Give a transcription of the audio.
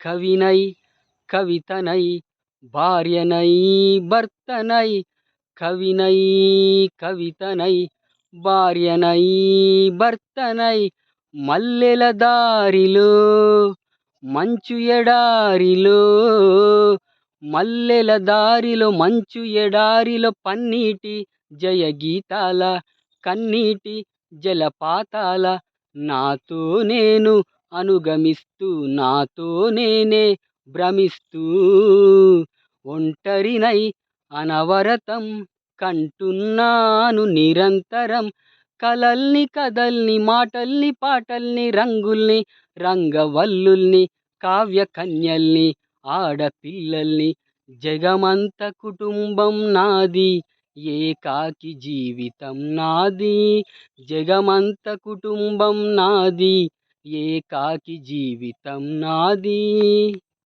కవినై కవితనై భార్యనై భర్తనై కవినై కవితనై భార్యనై భర్తనై మల్లెల దారిలో మంచు ఎడారిలో మల్లెల దారిలో మంచు ఎడారిలో పన్నీటి జయగీతాల కన్నీటి జలపాతాల నాతో నేను అనుగమిస్తూ నాతో నేనే భ్రమిస్తూ ఒంటరినై అనవరతం కంటున్నాను నిరంతరం. కలల్ని కథల్ని మాటల్ని పాటల్ని రంగుల్ని రంగవల్లుల్ని కావ్య కన్యల్ని ఆడపిల్లల్ని. జగమంత కుటుంబం నాది ఏకాకి జీవితం నాది. జగమంత కుటుంబం నాది ఏకాకి జీవితం నాది?